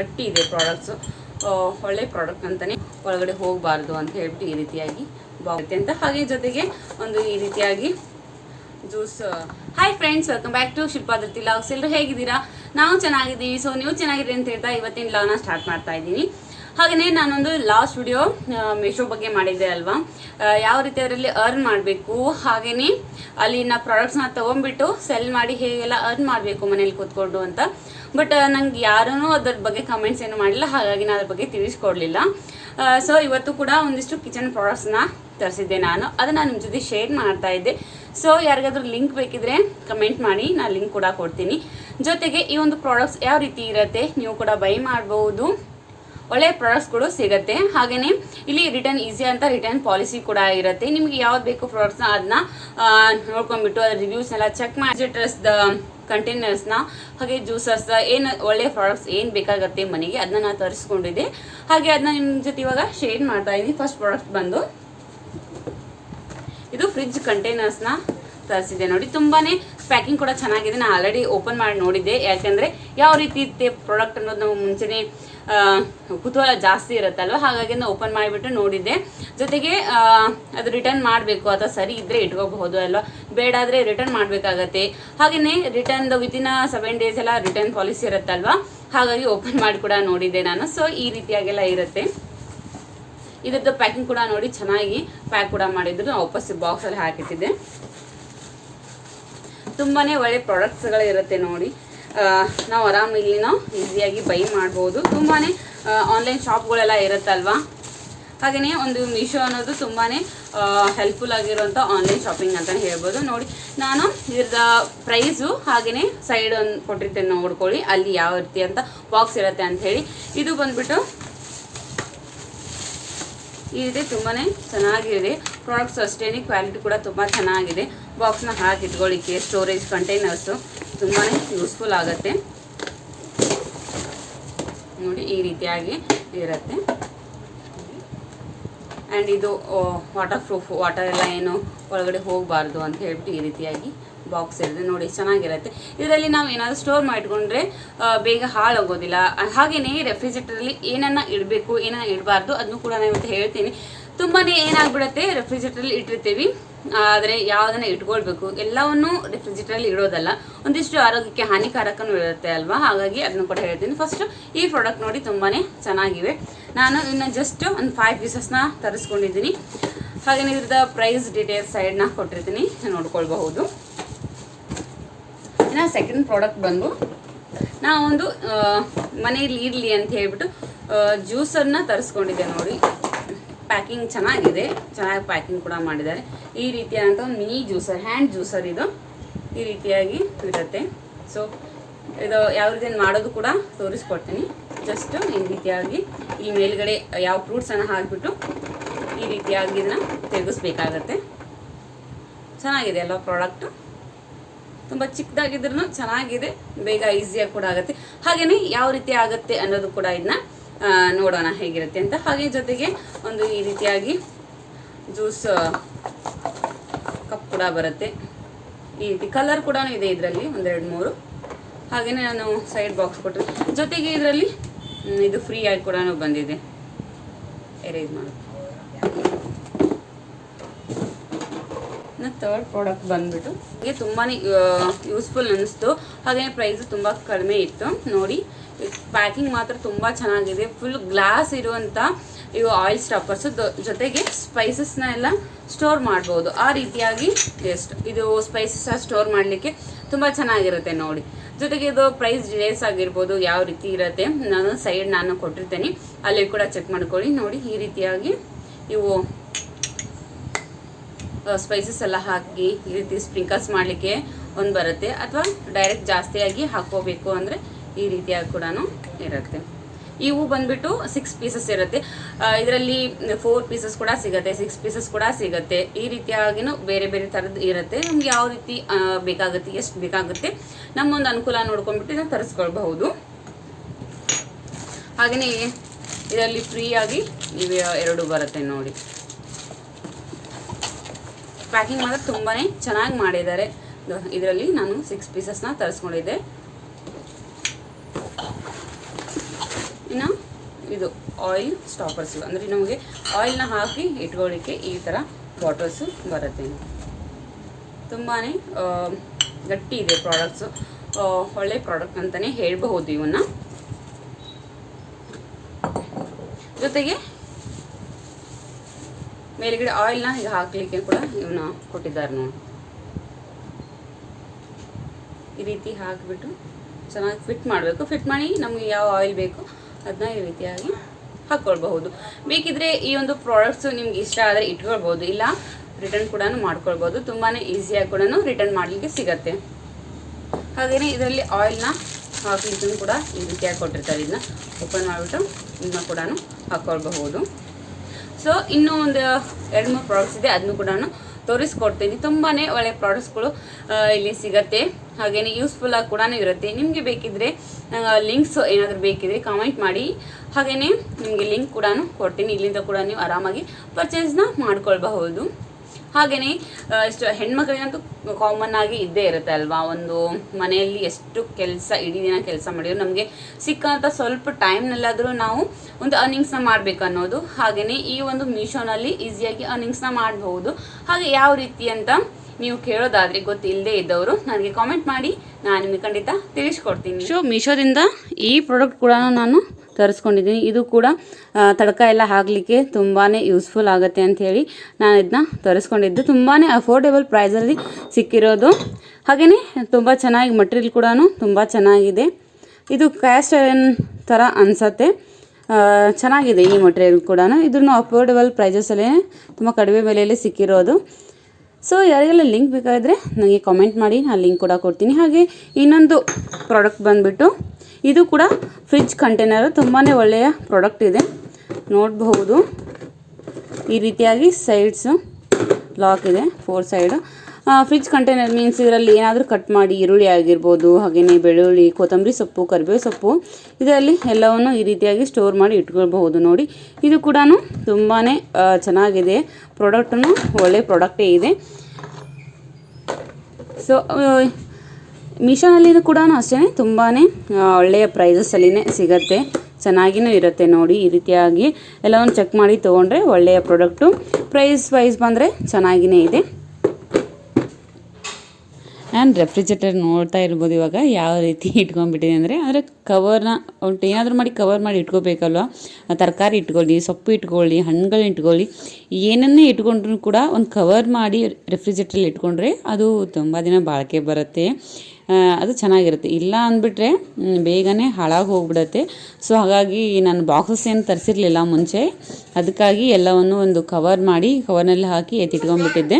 ಗಟ್ಟಿ ಇದೆ ಪ್ರಾಡಕ್ಟ್ಸು ಒಳ್ಳೆ ಪ್ರಾಡಕ್ಟ್ ಅಂತಲೇ ಒಳಗಡೆ ಹೋಗಬಾರ್ದು ಅಂತ ಹೇಳ್ಬಿಟ್ಟು ಈ ರೀತಿಯಾಗಿ ಬಾಗುತ್ತೆ ಅಂತ. ಹಾಗೆ ಜೊತೆಗೆ ಒಂದು ಈ ರೀತಿಯಾಗಿ juice hi friends welcome back to Shilpadruti logs ಎಲ್ಲರೂ ಹೇಗಿದ್ದೀರಾ? ನಾವು ಚೆನ್ನಾಗಿದ್ದೀವಿ. ಸೊ ನೀವು ಚೆನ್ನಾಗಿದ್ದೀರಿ ಅಂತ ಹೇಳ್ತಾ ಇವತ್ತಿನ ಲಾಗ್ನ ಸ್ಟಾರ್ಟ್ ಮಾಡ್ತಾ ಇದ್ದೀನಿ. ಹಾಗೆಯೇ ನಾನೊಂದು ಲಾಸ್ಟ್ ವಿಡಿಯೋ ಮೀಶೋ ಬಗ್ಗೆ ಮಾಡಿದ್ದೆ ಅಲ್ವಾ? ಯಾವ ರೀತಿ ಅದರಲ್ಲಿ ಅರ್ನ್ ಮಾಡಬೇಕು? ಹಾಗೆಯೇ ಅಲ್ಲಿನ ಪ್ರಾಡಕ್ಟ್ಸ್ನ ತೊಗೊಂಡ್ಬಿಟ್ಟು ಸೆಲ್ ಮಾಡಿ ಹೇಗೆಲ್ಲ ಅರ್ನ್ ಮಾಡಬೇಕು ಮನೇಲಿ ಕೂತ್ಕೊಂಡು ಅಂತ. ಬಟ್ ನಂಗೆ ಯಾರೂ ಅದ್ರ ಬಗ್ಗೆ ಕಮೆಂಟ್ಸ್ ಏನು ಮಾಡಿಲ್ಲ, ಹಾಗಾಗಿ ನಾನು ಅದ್ರ ಬಗ್ಗೆ ತಿಳಿಸ್ಕೊಡ್ಲಿಲ್ಲ. ಸೊ ಇವತ್ತು ಕೂಡ ಒಂದಿಷ್ಟು ಕಿಚನ್ ಪ್ರಾಡಕ್ಟ್ಸ್ನ ತರಿಸಿದ್ದೆ ನಾನು. ಅದನ್ನು ನಿಮ್ಮ ಜೊತೆ ಶೇರ್ ಮಾಡ್ತಾ ಇದ್ದೆ. ಸೊ ಯಾರಿಗಾದ್ರೂ ಲಿಂಕ್ ಬೇಕಿದ್ರೆ ಕಮೆಂಟ್ ಮಾಡಿ, ನಾನು ಲಿಂಕ್ ಕೂಡ ಕೊಡ್ತೀನಿ. ಜೊತೆಗೆ ಈ ಒಂದು ಪ್ರಾಡಕ್ಟ್ಸ್ ಯಾವ ರೀತಿ ಇರುತ್ತೆ, ನೀವು ಕೂಡ ಬೈ ಮಾಡ್ಬೋದು. ಒಳ್ಳೆಯ ಕೂಡ ಸಿಗುತ್ತೆ. ಹಾಗೆಯೇ ಇಲ್ಲಿ ರಿಟರ್ನ್ ಈಸಿ ಅಂತ ರಿಟರ್ನ್ ಪಾಲಿಸಿ ಕೂಡ ಇರುತ್ತೆ. ನಿಮಗೆ ಯಾವ್ದು ಬೇಕು ಪ್ರಾಡಕ್ಟ್ಸ್ನ ಅದನ್ನ ನೋಡ್ಕೊಂಡ್ಬಿಟ್ಟು ಅದ್ರ ರಿವ್ಯೂಸ್ನೆಲ್ಲ ಚೆಕ್ ಮಾಡಿ. ಡ್ರೆಸ್ದ ಕಂಟೈನರ್ಸ್ನ ಹಾಗೆ ಜ್ಯೂಸಸ್ ಏನು ಒಳ್ಳೆಯ ಪ್ರಾಡಕ್ಟ್ಸ್ ಏನು ಬೇಕಾಗುತ್ತೆ ಮನೆಗೆ ಅದನ್ನ ನಾನು ತರಿಸ್ಕೊಂಡಿದ್ದೆ. ಹಾಗೆ ಅದನ್ನ ನಿಮ್ಮ ಜೊತೆ ಇವಾಗ ಶೇರ್ ಮಾಡ್ತಾ ಇದ್ದೀನಿ ಫಸ್ಟ್ ಪ್ರಾಡಕ್ಟ್ ಬಂದು ಇದು ಫ್ರಿಜ್ ಕಂಟೈನರ್ಸ್ನ ತರಿಸಿದೆ ನೋಡಿ. ತುಂಬಾನೇ ಪ್ಯಾಕಿಂಗ್ ಕೂಡ ಚೆನ್ನಾಗಿದೆ. ನಾನು ಆಲ್ರೆಡಿ ಓಪನ್ ಮಾಡಿ ನೋಡಿದ್ದೆ. ಯಾಕೆಂದರೆ ಯಾವ ರೀತಿ ಇತ್ತೆ ಪ್ರಾಡಕ್ಟ್ ಅನ್ನೋದು ನಾವು ಮುಂಚೆನೇ ಕುತೂಹಲ ಜಾಸ್ತಿ ಇರುತ್ತಲ್ವ? ಹಾಗಾಗಿ ನಾನು ಓಪನ್ ಮಾಡಿಬಿಟ್ಟು ನೋಡಿದ್ದೆ. ಜೊತೆಗೆ ಅದು ರಿಟರ್ನ್ ಮಾಡಬೇಕು. ಅಥವಾ ಸರಿ ಇದ್ದರೆ ಇಟ್ಕೋಬಹುದು ಅಲ್ವಾ? ಬೇಡ ಆದರೆ ರಿಟರ್ನ್ ಮಾಡಬೇಕಾಗತ್ತೆ. ಹಾಗೆಯೇ ರಿಟರ್ನ್ ವಿತಿನ್ ಸೆವೆನ್ ಡೇಸ್ ಎಲ್ಲ ರಿಟರ್ನ್ ಪಾಲಿಸಿ ಇರುತ್ತಲ್ವ? ಹಾಗಾಗಿ ಓಪನ್ ಮಾಡಿ ಕೂಡ ನೋಡಿದ್ದೆ ನಾನು. ಸೊ ಈ ರೀತಿಯಾಗೆಲ್ಲ ಇರುತ್ತೆ. ಇದ್ರದ್ದು ಪ್ಯಾಕಿಂಗ್ ಕೂಡ ನೋಡಿ ಚೆನ್ನಾಗಿ ಪ್ಯಾಕ್ ಕೂಡ ಮಾಡಿದ್ರು. ವಾಪಸ್ ಬಾಕ್ಸಲ್ಲಿ ಹಾಕಿಟ್ಟಿದ್ದೆ. ತುಂಬಾ ಒಳ್ಳೆ ಪ್ರಾಡಕ್ಟ್ಸ್ಗಳು ಇರುತ್ತೆ ನೋಡಿ ನಾವು ಆರಾಮ ಇಲ್ಲಿ ನಾವು ಈಸಿಯಾಗಿ ಬೈ ಮಾಡ್ಬೋದು. ತುಂಬಾ ಆನ್ಲೈನ್ ಶಾಪ್ಗಳೆಲ್ಲ ಇರುತ್ತಲ್ವಾ? ಹಾಗೆಯೇ ಒಂದು ಮೀಶೋ ಅನ್ನೋದು ತುಂಬಾ ಹೆಲ್ಪ್ಫುಲ್ ಆಗಿರುವಂಥ ಆನ್ಲೈನ್ ಶಾಪಿಂಗ್ ಅಂತಲೇ ಹೇಳ್ಬೋದು. ನೋಡಿ, ನಾನು ಇದ್ರದ ಪ್ರೈಸು ಹಾಗೆಯೇ ಸೈಡ್ ಒಂದು ಕೊಟ್ಟಿರ್ತೇನೆ ನೋಡ್ಕೊಳ್ಳಿ ಅಲ್ಲಿ ಯಾವ ರೀತಿ ಅಂತ ಬಾಕ್ಸ್ ಇರುತ್ತೆ ಅಂತ ಹೇಳಿ. ಇದು ಬಂದ್ಬಿಟ್ಟು ಈ ರೀತಿ ತುಂಬಾ ಚೆನ್ನಾಗಿದೆ. ಪ್ರಾಡಕ್ಟ್ಸ್ ಅಷ್ಟೇ ಕ್ವಾಲಿಟಿ ಕೂಡ ತುಂಬ ಚೆನ್ನಾಗಿದೆ. ಬಾಕ್ಸ್ನ ಹಾಕಿ ಇಟ್ಕೊಳ್ಳಿಕ್ಕೆ ಸ್ಟೋರೇಜ್ ಕಂಟೈನರ್ಸು ತುಂಬಾ ಯೂಸ್ಫುಲ್ ಆಗುತ್ತೆ. ನೋಡಿ, ಈ ರೀತಿಯಾಗಿ ಇರುತ್ತೆ. ಆ್ಯಂಡ್ ಇದು ವಾಟರ್ ಪ್ರೂಫ್, ವಾಟರ್ ಎಲ್ಲ ಏನು ಒಳಗಡೆ ಹೋಗಬಾರ್ದು ಅಂತ ಹೇಳ್ಬಿಟ್ಟು ಈ ರೀತಿಯಾಗಿ ಬಾಕ್ಸ್ ಇರುತ್ತೆ ನೋಡಿ, ಚೆನ್ನಾಗಿರುತ್ತೆ. ಇದರಲ್ಲಿ ನಾವು ಏನಾದರೂ ಸ್ಟೋರ್ ಮಾಡಿಕೊಂಡ್ರೆ ಬೇಗ ಹಾಳಾಗೋದಿಲ್ಲ. ಹಾಗೆಯೇ ರೆಫ್ರಿಜರೇಟರಲ್ಲಿ ಏನನ್ನ ಇಡಬೇಕು, ಏನನ್ನ ಇಡಬಾರ್ದು, ಅದನ್ನು ಕೂಡ ನಾನು ಇವತ್ತು ಹೇಳ್ತೀನಿ. ತುಂಬಾ ಏನಾಗ್ಬಿಡತ್ತೆ ರೆಫ್ರಿಜರೇಟರಲ್ಲಿ ಇಟ್ಟಿರ್ತೀವಿ. ಆದರೆ ಯಾವುದನ್ನ ಇಟ್ಕೊಳ್ಬೇಕು, ಎಲ್ಲವನ್ನು ರೆಫ್ರಿಜರೇಟರಲ್ಲಿ ಇಡೋದಲ್ಲ. ಒಂದಿಷ್ಟು ಆರೋಗ್ಯಕ್ಕೆ ಹಾನಿಕಾರಕನೂ ಇರುತ್ತೆ ಅಲ್ವಾ? ಹಾಗಾಗಿ ಅದನ್ನು ಕೂಡ ಹೇಳ್ತೀನಿ. ಫಸ್ಟ್ ಈ ಪ್ರಾಡಕ್ಟ್ ನೋಡಿ ತುಂಬಾ ಚೆನ್ನಾಗಿವೆ. ನಾನು ಇನ್ನು ಜಸ್ಟ್ ಒಂದು ಫೈವ್ ಪೀಸಸ್ನ ತರಿಸ್ಕೊಂಡಿದ್ದೀನಿ. ಹಾಗೆ ಇದ್ರದ ಪ್ರೈಸ್ ಡೀಟೇಲ್ಸ್ ಸೈಡ್ನ ಕೊಟ್ಟಿರ್ತೀನಿ. ನೋಡ್ಕೊಳ್ಬಹುದು. ಇನ್ನು ಸೆಕೆಂಡ್ ಪ್ರಾಡಕ್ಟ್ ಬಂದು, ನಾವೊಂದು ಮನೆಯಲ್ಲಿ ಇರಲಿ ಅಂತ ಹೇಳ್ಬಿಟ್ಟು ಜ್ಯೂಸನ್ನು ತರಿಸ್ಕೊಂಡಿದ್ದೆ ನೋಡಿ. ಪ್ಯಾಕಿಂಗ್ ಚೆನ್ನಾಗಿದೆ. ಚೆನ್ನಾಗಿ ಪ್ಯಾಕಿಂಗ್ ಕೂಡ ಮಾಡಿದ್ದಾರೆ. ಈ ರೀತಿಯಾದಂಥ ಒಂದು ಮಿನಿ ಜ್ಯೂಸರ್, ಹ್ಯಾಂಡ್ ಜ್ಯೂಸರ್ ಇದು. ಈ ರೀತಿಯಾಗಿ ಇರುತ್ತೆ. ಸೊ ಇದು ಯಾವ ರೀತಿ ಮಾಡೋದು ಕೂಡ ತೋರಿಸ್ಕೊಡ್ತೀನಿ. ಜಸ್ಟ್ ಈ ರೀತಿಯಾಗಿ ಈ ಮೇಲ್ಗಡೆ ಯಾವ ಫ್ರೂಟ್ಸನ್ನು ಹಾಕಿಬಿಟ್ಟು ಈ ರೀತಿಯಾಗಿ ಇದನ್ನ ತೆಗೆಸ್ಬೇಕಾಗತ್ತೆ ಚೆನ್ನಾಗಿದೆ ಎಲ್ಲ ಪ್ರಾಡಕ್ಟು ತುಂಬ ಚಿಕ್ಕದಾಗಿದ್ರೂ ಚೆನ್ನಾಗಿದೆ. ಬೇಗ ಈಸಿಯಾಗಿ ಕೂಡ ಆಗುತ್ತೆ. ಹಾಗೆಯೇ ಯಾವ ರೀತಿ ಆಗುತ್ತೆ ಅನ್ನೋದು ಕೂಡ ಇದನ್ನ ನೋಡೋಣ ಹೇಗಿರುತ್ತೆ ಅಂತ. ಹಾಗೆ ಜೊತೆಗೆ ಒಂದು ಈ ರೀತಿಯಾಗಿ ಜ್ಯೂಸ್ ಕಪ್ ಕೂಡ ಬರುತ್ತೆ. ಈ ರೀತಿ ಕಲರ್ ಕೂಡ ಇದೆ ಇದರಲ್ಲಿ, ಒಂದೆರಡು ಮೂರು. ಹಾಗೆಯೇ ನಾನು ಸೈಡ್ ಬಾಕ್ಸ್ ಕೊಟ್ಟರೆ ಜೊತೆಗೆ ಇದರಲ್ಲಿ ಇದು ಫ್ರೀ ಆಗಿ ಕೂಡ ಬಂದಿದೆ. ಎರೇಜ್ ಮಾಡೋದು ಥರ್ಡ್ ಪ್ರಾಡಕ್ಟ್ ಬಂದ್ಬಿಟ್ಟು ನನಗೆ ತುಂಬಾ ಯೂಸ್ಫುಲ್ ಅನ್ನಿಸ್ತು ಹಾಗೆಯೇ ಪ್ರೈಸು ತುಂಬ ಕಡಿಮೆ ಇತ್ತು. ನೋಡಿ ಪ್ಯಾಕಿಂಗ್ ಮಾತ್ರ ತುಂಬ ಚೆನ್ನಾಗಿದೆ. ಫುಲ್ ಗ್ಲಾಸ್ ಇರುವಂಥ ಇವು ಆಯಿಲ್ ಸ್ಟಾಪರ್ಸು ಜೊತೆಗೆ ಸ್ಪೈಸಸ್ನ ಎಲ್ಲ ಸ್ಟೋರ್ ಮಾಡ್ಬೋದು. ಆ ರೀತಿಯಾಗಿ ಟೇಸ್ಟ್ ಇದು ಸ್ಪೈಸಸ್ ಸ್ಟೋರ್ ಮಾಡಲಿಕ್ಕೆ ತುಂಬ ಚೆನ್ನಾಗಿರುತ್ತೆ ನೋಡಿ. ಜೊತೆಗೆ ಇದು ಪ್ರೈಸ್ ಡೀಟೇಲ್ಸ್ ಆಗಿರ್ಬೋದು ಯಾವ ರೀತಿ ಇರುತ್ತೆ, ನಾನು ಸೈಡ್ ನಾನು ಕೊಟ್ಟಿರ್ತೇನೆ. ಅಲ್ಲಿ ಕೂಡ ಚೆಕ್ ಮಾಡ್ಕೊಳ್ಳಿ. ನೋಡಿ, ಈ ರೀತಿಯಾಗಿ ಇವು ಸ್ಪೈಸಸ್ ಎಲ್ಲ ಹಾಕಿ ಈ ರೀತಿ ಸ್ಪ್ರಿಂಕಲ್ಸ್ ಮಾಡಲಿಕ್ಕೆ ಒಂದು ಬರುತ್ತೆ. ಅಥವಾ ಡೈರೆಕ್ಟ್ ಜಾಸ್ತಿಯಾಗಿ ಹಾಕೋಬೇಕು ಅಂದರೆ ಈ ರೀತಿಯಾಗಿ ಕೂಡ ಇರುತ್ತೆ. ಇವು ಬಂದ್ಬಿಟ್ಟು ಸಿಕ್ಸ್ ಪೀಸಸ್ ಇರುತ್ತೆ. ಇದರಲ್ಲಿ ಫೋರ್ ಪೀಸಸ್ ಕೂಡ ಸಿಗುತ್ತೆ ಸಿಕ್ಸ್ ಪೀಸಸ್ ಕೂಡ ಸಿಗುತ್ತೆ. ಈ ರೀತಿಯಾಗಿನೂ ಬೇರೆ ಬೇರೆ ಥರದ್ದು ಇರುತ್ತೆ. ನಮ್ಗೆ ಯಾವ ರೀತಿ ಬೇಕಾಗುತ್ತೆ, ಎಷ್ಟು ಬೇಕಾಗುತ್ತೆ ನಮ್ಮೊಂದು ಅನುಕೂಲ ನೋಡ್ಕೊಂಡ್ಬಿಟ್ಟು ಇದನ್ನ ತರಿಸ್ಕೊಳ್ಬಹುದು. ಹಾಗೆಯೇ ಇದರಲ್ಲಿ ಫ್ರೀಯಾಗಿ ಇವೆ ಎರಡು ಬರುತ್ತೆ ನೋಡಿ. ಪ್ಯಾಕಿಂಗ್ ಮಾತ್ರ ತುಂಬಾ ಚೆನ್ನಾಗಿ ಮಾಡಿದ್ದಾರೆ. ಇದರಲ್ಲಿ ನಾನು ಸಿಕ್ಸ್ ಪೀಸಸ್ನ ತರಿಸ್ಕೊಂಡಿದ್ದೆ. ಇನ್ನು ಇದು ಆಯಿಲ್ ಸ್ಟಾಪರ್ಸ್ ಅಂದರೆ ನಮಗೆ ಆಯಿಲ್ನ ಹಾಕಿ ಇಟ್ಕೊಳ್ಳಿಕ್ಕೆ ಈ ಥರ ಬಾಟಲ್ಸು ಬರುತ್ತೆ. ತುಂಬಾ ಗಟ್ಟಿ ಇದೆ ಪ್ರಾಡಕ್ಟ್ಸು ಒಳ್ಳೆ ಪ್ರಾಡಕ್ಟ್ ಅಂತಲೇ ಹೇಳಬಹುದು ಇವನ್ನ. ಜೊತೆಗೆ ಮೇಲ್ಗಡೆ ಆಯಿಲ್ನ ಈಗ ಹಾಕಲಿಕ್ಕೆ ಕೂಡ ಇವನ್ನ ಕೊಟ್ಟಿದ್ದಾರೆ ನೋಡಿ. ಈ ರೀತಿ ಹಾಕಿಬಿಟ್ಟು ಚೆನ್ನಾಗಿ ಫಿಟ್ ಮಾಡಬೇಕು. ಫಿಟ್ ಮಾಡಿ ನಮಗೆ ಯಾವ ಆಯಿಲ್ ಬೇಕು ಅದನ್ನ ಈ ರೀತಿಯಾಗಿ ಹಾಕ್ಕೊಳ್ಬಹುದು ಬೇಕಿದ್ರೆ ಈ ಒಂದು ಪ್ರಾಡಕ್ಟ್ಸು ನಿಮ್ಗೆ ಇಷ್ಟ ಆದರೆ ಇಟ್ಕೊಳ್ಬೋದು ಇಲ್ಲ ರಿಟರ್ನ್ ಕೂಡ ಮಾಡ್ಕೊಳ್ಬೋದು ತುಂಬಾ ಈಸಿಯಾಗಿ ಕೂಡ ರಿಟರ್ನ್ ಮಾಡಲಿಕ್ಕೆ ಸಿಗತ್ತೆ. ಹಾಗೆಯೇ ಇದರಲ್ಲಿ ಆಯಿಲ್ನ ಹಾಕ್ಲಿಕ್ಕೂ ಕೂಡ ಈ ರೀತಿಯಾಗಿ ಕೊಟ್ಟಿರ್ತಾರೆ. ಇದನ್ನ ಓಪನ್ ಮಾಡಿಬಿಟ್ಟು ಇದನ್ನ ಕೂಡ ಹಾಕ್ಕೊಳ್ಬಹುದು ಸೊ ಇನ್ನೂ ಒಂದು ಎರಡು ಮೂರು ಪ್ರಾಡಕ್ಟ್ಸ್ ಇದೆ. ಅದನ್ನು ಕೂಡ ತೋರಿಸ್ಕೊಡ್ತೀನಿ. ತುಂಬಾ ಒಳ್ಳೆ ಪ್ರಾಡಕ್ಟ್ಸ್ಗಳು ಇಲ್ಲಿ ಸಿಗತ್ತೆ. ಯೂಸ್ಫುಲ್ ಆಗಿ ಕೂಡ ಇರುತ್ತೆ. ನಿಮಗೆ ಬೇಕಿದ್ರೆ ಲಿಂಕ್ಸ್ ಏನಾದರೂ ಬೇಕಿದ್ರೆ ಕಾಮೆಂಟ್ ಮಾಡಿ. ಹಾಗೆಯೇ ನಿಮಗೆ ಲಿಂಕ್ ಕೂಡ ಕೊಡ್ತೀನಿ. ಇಲ್ಲಿಂದ ಕೂಡ ನೀವು ಆರಾಮಾಗಿ ಪರ್ಚೇಸ್ನ ಮಾಡ್ಕೊಳ್ಬಹುದು. ಹಾಗೆಯೇ ಎಷ್ಟು ಹೆಣ್ಮಕ್ಳಿಗಂತೂ ಕಾಮನ್ ಆಗಿ ಇದ್ದೇ ಇರುತ್ತೆ ಅಲ್ವಾ? ಒಂದು ಮನೆಯಲ್ಲಿ ಎಷ್ಟು ಕೆಲಸ, ಇಡೀ ದಿನ ಕೆಲಸ ಮಾಡಿದ್ರು ನಮಗೆ ಸಿಕ್ಕಂಥ ಸ್ವಲ್ಪ ಟೈಮ್ನಲ್ಲಾದರೂ ನಾವು ಒಂದು ಅರ್ನಿಂಗ್ಸ್ನ ಮಾಡಬೇಕು ಅನ್ನೋದು. ಹಾಗೆಯೇ ಈ ಒಂದು ಮೀಶೋನಲ್ಲಿ ಈಸಿಯಾಗಿ ಅರ್ನಿಂಗ್ಸ್ನ ಮಾಡಬಹುದು. ಹಾಗೆ ಯಾವ ರೀತಿ ಅಂತ ನೀವು ಕೇಳೋದಾದ್ರೆ ಗೊತ್ತಿಲ್ಲದೆ ಇದ್ದವರು ನನಗೆ ಕಾಮೆಂಟ್ ಮಾಡಿ, ನಾನು ನಿಮಗೆ ಖಂಡಿತ ತಿಳಿಸ್ಕೊಡ್ತೀನಿ. ಶೋ ಮೀಶೋದಿಂದ ಈ ಪ್ರಾಡಕ್ಟ್ ಕೂಡ ನಾನು ತರಿಸ್ಕೊಂಡಿದ್ದೀನಿ. ಇದು ಕೂಡ ತಡಕ ಎಲ್ಲ ಹಾಕಲಿಕ್ಕೆ ತುಂಬಾ ಯೂಸ್ಫುಲ್ ಆಗುತ್ತೆ ಅಂತ ಹೇಳಿ ನಾನು ಇದನ್ನ ತರಿಸ್ಕೊಂಡಿದ್ದು. ತುಂಬಾ ಅಫೋರ್ಡೆಬಲ್ ಪ್ರೈಸಲ್ಲಿ ಸಿಕ್ಕಿರೋದು. ಹಾಗೆಯೇ ತುಂಬ ಚೆನ್ನಾಗಿ ಮಟೀರಿಯಲ್ ಕೂಡ ತುಂಬ ಚೆನ್ನಾಗಿದೆ. ಇದು ಕ್ಯಾಸ್ಟ್ ಐರನ್ ಥರ ಅನಿಸತ್ತೆ. ಚೆನ್ನಾಗಿದೆ ಈ ಮಟೀರಿಯಲ್ ಕೂಡ ಇದನ್ನು ಅಫೋರ್ಡೆಬಲ್ ಪ್ರೈಸಸಲ್ಲೇ ತುಂಬ ಕಡಿಮೆ ಬೆಲೆಯಲ್ಲಿ ಸಿಕ್ಕಿರೋದು. ಸೊ ಯಾರಿಗೆಲ್ಲ ಲಿಂಕ್ ಬೇಕಾದರೆ ನನಗೆ ಕಾಮೆಂಟ್ ಮಾಡಿ ನಾನು ಲಿಂಕ್ ಕೂಡ ಕೊಡ್ತೀನಿ. ಹಾಗೆ ಇನ್ನೊಂದು ಪ್ರಾಡಕ್ಟ್ ಬಂದುಬಿಟ್ಟು, ಇದು ಕೂಡ ಫ್ರಿಜ್ ಕಂಟೈನರು ತುಂಬಾ ಒಳ್ಳೆಯ ಪ್ರಾಡಕ್ಟ್ ಇದೆ. ನೋಡಬಹುದು. ಈ ರೀತಿಯಾಗಿ ಸೈಡ್ಸು ಲಾಕ್ ಇದೆ four side fridge container means ಇದರಲ್ಲಿ ಏನಾದರೂ ಕಟ್ ಮಾಡಿ ಈರುಳ್ಳಿ ಆಗಿರ್ಬೋದು ಹಾಗೆಯೇ ಬೆಳ್ಳುಳ್ಳಿ, ಕೊತ್ತಂಬರಿ ಸೊಪ್ಪು, ಕರಿಬೇವು ಸೊಪ್ಪು, ಇದರಲ್ಲಿ ಎಲ್ಲವನ್ನು ಈ ರೀತಿಯಾಗಿ ಸ್ಟೋರ್ ಮಾಡಿ ಇಟ್ಕೊಳ್ಬಹುದು ನೋಡಿ. ಇದು ಕೂಡ ತುಂಬಾ ಚೆನ್ನಾಗಿದೆ. ಪ್ರಾಡಕ್ಟನ್ನು ಒಳ್ಳೆ ಪ್ರಾಡಕ್ಟೇ ಇದೆ. ಸೊ ಮೀಶೋನಲ್ಲಿ ಕೂಡ ಅಷ್ಟೇ ತುಂಬಾ ಒಳ್ಳೆಯ ಪ್ರೈಸಸ್ಸಲ್ಲಿನೇ ಸಿಗತ್ತೆ. ಚೆನ್ನಾಗಿಯೂ ಇರುತ್ತೆ ನೋಡಿ, ಈ ರೀತಿಯಾಗಿ ಎಲ್ಲವನ್ನು ಚೆಕ್ ಮಾಡಿ ತೊಗೊಂಡ್ರೆ ಒಳ್ಳೆಯ ಪ್ರಾಡಕ್ಟು ಪ್ರೈಸ್ ವೈಸ್ ಬಂದರೆ ಚೆನ್ನಾಗಿಯೇ ಇದೆ. ಆ್ಯಂಡ್ ರೆಫ್ರಿಜರೇಟರ್ ನೋಡ್ತಾ ಇರ್ಬೋದು ಇವಾಗ ಯಾವ ರೀತಿ ಇಟ್ಕೊಂಡ್ಬಿಟ್ಟಿದೆ ಅಂದರೆ ಅಂದರೆ ಕವರ್ನ ಒಟ್ಟು ಏನಾದರೂ ಮಾಡಿ ಕವರ್ ಮಾಡಿ ಇಟ್ಕೋಬೇಕಲ್ವ? ತರಕಾರಿ ಇಟ್ಕೊಳ್ಳಿ, ಸೊಪ್ಪು ಇಟ್ಕೊಳ್ಳಿ ಹಣ್ಣುಗಳು ಇಟ್ಕೊಳ್ಳಿ ಏನನ್ನೇ ಇಟ್ಕೊಂಡ್ರೂ ಕೂಡ ಒಂದು ಕವರ್ ಮಾಡಿ ರೆಫ್ರಿಜರೇಟ್ರಲ್ಲಿ ಇಟ್ಕೊಂಡ್ರೆ ಅದು ತುಂಬ ದಿನ ಬಾಳಿಕೆ ಬರುತ್ತೆ. ಅದು ಚೆನ್ನಾಗಿರುತ್ತೆ. ಇಲ್ಲ ಅಂದ್ಬಿಟ್ರೆ ಬೇಗನೆ ಹಾಳಾಗಿ ಹೋಗ್ಬಿಡುತ್ತೆ. ಸೊ ಹಾಗಾಗಿ ನಾನು ಬಾಕ್ಸಸ್ ಏನು ತರಿಸಿರಲಿಲ್ಲ ಮುಂಚೆ. ಅದಕ್ಕಾಗಿ ಎಲ್ಲವನ್ನು ಒಂದು ಕವರ್ ಮಾಡಿ ಕವರ್ನಲ್ಲಿ ಹಾಕಿ ಎತ್ತಿಟ್ಕೊಂಡ್ಬಿಟ್ಟಿದ್ದೆ.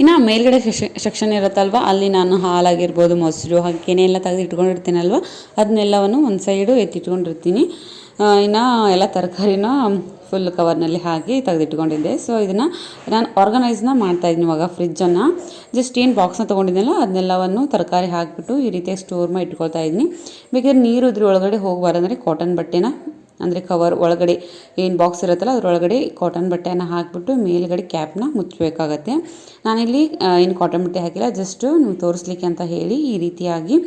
ಇನ್ನು ಮೇಲ್ಗಡೆ ಸೆಕ್ಷನ್ ಇರುತ್ತಲ್ವ, ಅಲ್ಲಿ ನಾನು ಹಾಲಾಗಿರ್ಬೋದು, ಮೊಸರು ಹಾಗೆ ಕೆನೆ ಎಲ್ಲ ತೆಗೆದು ಇಟ್ಕೊಂಡಿರ್ತೀನಲ್ವ ಅದನ್ನೆಲ್ಲವನ್ನು ಒಂದು ಸೈಡು ಎತ್ತಿಟ್ಕೊಂಡಿರ್ತೀನಿ. ಇನ್ನು ಎಲ್ಲ ತರಕಾರಿನ ಫುಲ್ ಕವರ್ನಲ್ಲಿ ಹಾಕಿ ತೆಗೆದಿಟ್ಕೊಂಡಿದ್ದೆ. ಸೊ ಇದನ್ನು ನಾನು ಆರ್ಗನೈಸ್ನ ಮಾಡ್ತಾಯಿದ್ದೀನಿ ಇವಾಗ ಫ್ರಿಜ್ಜನ್ನು ಜಸ್ಟ್ ಏನು ಬಾಕ್ಸ್ನ ತೊಗೊಂಡಿದ್ದೆನಲ್ಲ ಅದನ್ನೆಲ್ಲವನ್ನು ತರಕಾರಿ ಹಾಕಿಬಿಟ್ಟು ಈ ರೀತಿಯಾಗಿ ಸ್ಟೋರ್ ಮಾಡಿ ಇಟ್ಕೊಳ್ತಾ ಇದ್ದೀನಿ. ಬೇಕಾದ್ರೆ ನೀರು ಇದ್ರ ಒಳಗಡೆ ಹೋಗಬಾರ್ದಂದ್ರೆ ಕಾಟನ್ ಬಟ್ಟೆನ ಅಂದರೆ ಕವರ್ ಒಳಗಡೆ ಏನು ಬಾಕ್ಸ್ ಇರುತ್ತಲ್ಲ ಅದರೊಳಗಡೆ ಕಾಟನ್ ಬಟ್ಟೆಯನ್ನು ಹಾಕಿಬಿಟ್ಟು ಮೇಲ್ಗಡೆ ಕ್ಯಾಪ್ನ ಮುಚ್ಚಬೇಕಾಗತ್ತೆ. ನಾನಿಲ್ಲಿ ಏನು ಕಾಟನ್ ಬಟ್ಟೆ ಹಾಕಿಲ್ಲ ಜಸ್ಟು ನೀವು ತೋರಿಸ್ಲಿಕ್ಕೆ ಅಂತ ಹೇಳಿ ಈ ರೀತಿಯಾಗಿ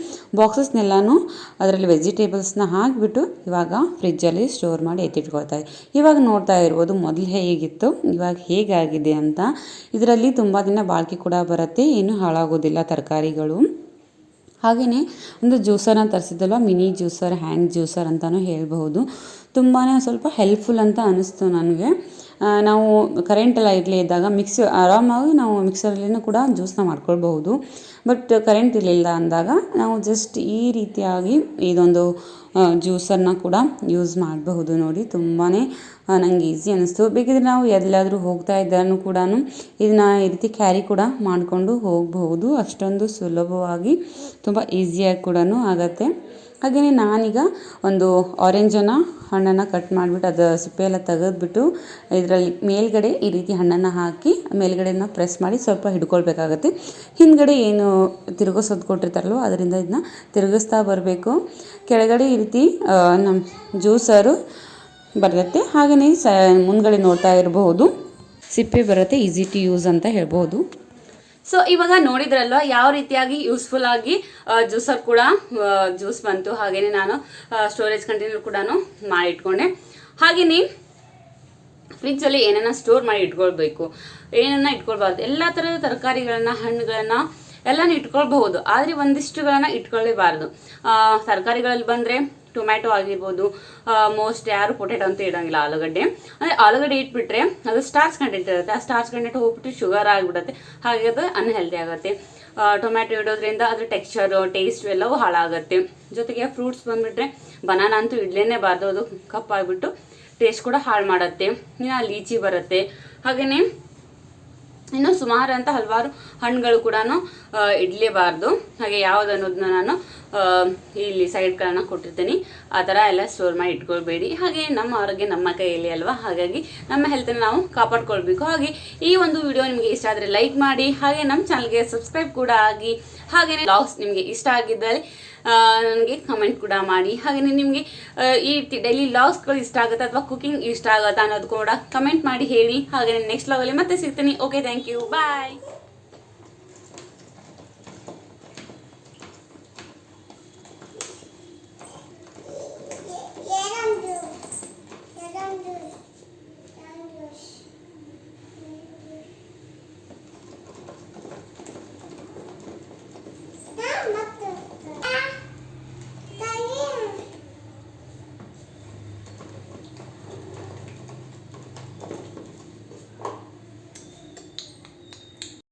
ಬಾಕ್ಸಸ್ನೆಲ್ಲನೂ ಅದರಲ್ಲಿ ವೆಜಿಟೇಬಲ್ಸ್ನ ಹಾಕಿಬಿಟ್ಟು ಇವಾಗ ಫ್ರಿಜ್ಜಲ್ಲಿ ಸ್ಟೋರ್ ಮಾಡಿ ಎತ್ತಿಟ್ಕೊಳ್ತಾ ಇವಾಗ ನೋಡ್ತಾ ಇರ್ಬೋದು ಮೊದಲು ಹೇಗಿತ್ತು, ಇವಾಗ ಹೇಗಾಗಿದೆ ಅಂತ. ಇದರಲ್ಲಿ ತುಂಬ ದಿನ ಬಾಳಿಕೆ ಕೂಡ ಬರುತ್ತೆ, ಏನು ಹಾಳಾಗೋದಿಲ್ಲ ತರಕಾರಿಗಳು. ಹಾಗೆಯೇ ಒಂದು ಜ್ಯೂಸರ್ನ ತರಿಸಿದ್ದಲ್ವ? ಮಿನಿ ಜ್ಯೂಸರ್, ಹ್ಯಾಂಡ್ ಜ್ಯೂಸರ್ ಅಂತಲೂ ಹೇಳ್ಬಹುದು. ತುಂಬಾ ಸ್ವಲ್ಪ ಹೆಲ್ಪ್ಫುಲ್ ಅಂತ ಅನ್ನಿಸ್ತು ನನಗೆ. ನಾವು ನಾವು ಕರೆಂಟೆಲ್ಲ ಇರಲಿ ಇದ್ದಾಗ ಮಿಕ್ಸ್, ಆರಾಮಾಗಿ ನಾವು ಮಿಕ್ಸರಲ್ಲಿನೂ ಕೂಡ ಜ್ಯೂಸನ್ನ ಮಾಡ್ಕೊಳ್ಬಹುದು. ಬಟ್ ಕರೆಂಟ್ ಇರಲಿಲ್ಲ ಅಂದಾಗ ನಾವು ಜಸ್ಟ್ ಈ ರೀತಿಯಾಗಿ ಇದೊಂದು ಜ್ಯೂಸರ್ನ ಕೂಡ ಯೂಸ್ ಮಾಡಬಹುದು ನೋಡಿ. ತುಂಬಾ ನನಗೆ ಈಸಿ ಅನ್ನಿಸ್ತು. ಬೇಕಿದ್ರೆ ನಾವು ಎಲ್ಲಾದರೂ ಹೋಗ್ತಾ ಇದ್ದಾನು ಕೂಡ ಇದನ್ನ ಈ ರೀತಿ ಕ್ಯಾರಿ ಕೂಡ ಮಾಡಿಕೊಂಡು ಹೋಗಬಹುದು. ಅಷ್ಟೊಂದು ಸುಲಭವಾಗಿ ತುಂಬ ಈಸಿಯಾಗಿ ಕೂಡ ಆಗತ್ತೆ. ಹಾಗೆಯೇ ನಾನೀಗ ಒಂದು ಆರೆಂಜನ್ನು ಹಣ್ಣನ್ನು ಕಟ್ ಮಾಡಿಬಿಟ್ಟು ಅದರ ಸಿಪ್ಪೆ ಎಲ್ಲ ತೆಗೆದ್ಬಿಟ್ಟು ಇದರಲ್ಲಿ ಮೇಲ್ಗಡೆ ಈ ರೀತಿ ಹಣ್ಣನ್ನು ಹಾಕಿ ಮೇಲ್ಗಡೆನ ಪ್ರೆಸ್ ಮಾಡಿ ಸ್ವಲ್ಪ ಹಿಡ್ಕೊಳ್ಬೇಕಾಗತ್ತೆ. ಹಿಂದ್ಗಡೆ ಏನು ತಿರುಗಿಸೋದು ಕೊಟ್ಟಿರ್ತಾರಲ್ವ, ಅದರಿಂದ ಇದನ್ನ ತಿರುಗಿಸ್ತಾ ಬರಬೇಕು. ಕೆಳಗಡೆ ಈ ಆ, ನಮ್ಮ ಜ್ಯೂಸರು ಬರುತ್ತೆ. ಹಾಗೆಯೇ ಸ ಮುಂದ್ಗಡೆ ನೋಡ್ತಾ ಇರಬಹುದು. ಸಿಪ್ಪೆ ಬರುತ್ತೆ ಈಸಿ ಟು ಯೂಸ್ ಅಂತ ಹೇಳ್ಬೋದು ಸೊ ಇವಾಗ ನೋಡಿದ್ರಲ್ವ ಯಾವ ರೀತಿಯಾಗಿ ಯೂಸ್ಫುಲ್ ಆಗಿ ಜ್ಯೂಸರ್ ಕೂಡ ಜ್ಯೂಸ್ ಬಂತು. ಹಾಗೆಯೇ ನಾನು ಸ್ಟೋರೇಜ್ ಕಂಟೈನರ್ ಕೂಡ ಮಾಡಿಟ್ಕೊಂಡೆ. ಹಾಗೆಯೇ ಫ್ರಿಜ್ಜಲ್ಲಿ ಏನನ್ನ ಸ್ಟೋರ್ ಮಾಡಿ ಇಟ್ಕೊಳ್ಬೇಕು. ಏನನ್ನ ಇಟ್ಕೊಳ್ಬಾರ್ದು. ಎಲ್ಲ ಥರದ ತರಕಾರಿಗಳನ್ನ ಹಣ್ಣುಗಳನ್ನ ಎಲ್ಲನೂ ಇಟ್ಕೊಳ್ಬಹುದು. ಆದರೆ ಒಂದಿಷ್ಟುಗಳನ್ನ ಇಟ್ಕೊಳ್ಳೇಬಾರ್ದು ತರಕಾರಿಗಳಲ್ಲಿ ಬಂದರೆ ಟೊಮ್ಯಾಟೊ ಆಗಿರ್ಬೋದು ಮೋಸ್ಟ್ ಯಾರು ಪೊಟ್ಯಾಟೊ ಅಂತ ಇಡೋಂಗಿಲ್ಲ ಆಲೂಗಡ್ಡೆ. ಅಂದರೆ ಆಲೂಗಡ್ಡೆ ಇಟ್ಬಿಟ್ರೆ ಅದು ಸ್ಟಾರ್ಚ್ ಕಂಟೆಂಟ್ ಇರುತ್ತೆ. ಆ ಸ್ಟಾರ್ಚ್ ಕಂಟೆಂಟ್ ಹೋಗ್ಬಿಟ್ಟು ಶುಗರ್ ಆಗಿಬಿಡುತ್ತೆ. ಹಾಗೆ ಅದು ಅನ್ಹೆಲ್ದಿ ಆಗುತ್ತೆ. ಟೊಮ್ಯಾಟೊ ಇಡೋದ್ರಿಂದ ಅದ್ರ ಟೆಕ್ಸ್ಚರ್ ಟೇಸ್ಟ್ ಎಲ್ಲವೂ ಹಾಳಾಗುತ್ತೆ. ಜೊತೆಗೆ ಫ್ರೂಟ್ಸ್ ಬಂದುಬಿಟ್ರೆ ಬನಾನ ಅಂತೂ ಇಡ್ಲೇನೇಬಾರ್ದು ಅದು ಕಪ್ಪಾಗಿಬಿಟ್ಟು ಟೇಸ್ಟ್ ಕೂಡ ಹಾಳು ಮಾಡುತ್ತೆ. ಇನ್ನು ಲೀಚಿ ಬರುತ್ತೆ. ಹಾಗೆಯೇ ಇನ್ನು ಸುಮಾರು ಅಂತ ಹಲವಾರು ಹಣ್ಣುಗಳು ಕೂಡ ಇಡಲೇಬಾರ್ದು. ಹಾಗೆ ಯಾವುದನ್ನೋದನ್ನ ನಾನು ಇಲ್ಲಿ ಸೈಡ್ಗಳನ್ನ ಕೊಟ್ಟಿರ್ತೀನಿ. ಆ ಥರ ಎಲ್ಲ ಸ್ಟೋರ್ ಮಾಡಿ ಇಟ್ಕೊಳ್ಬೇಡಿ. ಹಾಗೆ ನಮ್ಮ ಆರೋಗ್ಯ ನಮ್ಮ ಕೈಯಲ್ಲಿ ಅಲ್ವಾ? ಹಾಗಾಗಿ ನಮ್ಮ ಹೆಲ್ತನ್ನು ನಾವು ಕಾಪಾಡ್ಕೊಳ್ಬೇಕು. ಹಾಗೆ ಈ ಒಂದು ವಿಡಿಯೋ ನಿಮಗೆ ಇಷ್ಟ ಆದರೆ ಲೈಕ್ ಮಾಡಿ, ಹಾಗೆ ನಮ್ಮ ಚಾನಲ್ಗೆ ಸಬ್ಸ್ಕ್ರೈಬ್ ಕೂಡ ಆಗಿ ಹಾಗೆಯೇ ಬ್ಲಾಗ್ಸ್ ನಿಮಗೆ ಇಷ್ಟ ಆಗಿದ್ದಲ್ಲಿ ನನಗೆ ಕಮೆಂಟ್ ಕೂಡ ಮಾಡಿ. ಹಾಗೆಯೇ ನಿಮಗೆ ಈ ರೀತಿ ಡೈಲಿ ಲಾಗ್ಸ್ಗಳು ಇಷ್ಟ ಆಗುತ್ತಾ ಅಥವಾ ಕುಕಿಂಗ್ ಇಷ್ಟ ಆಗುತ್ತಾ ಅನ್ನೋದು ಕೂಡ ಕಮೆಂಟ್ ಮಾಡಿ ಹೇಳಿ. ಹಾಗೆಯೇ ನೆಕ್ಸ್ಟ್ ಲಾಗಲ್ಲಿ ಮತ್ತೆ ಸಿಗ್ತೀನಿ. Okay thank you bye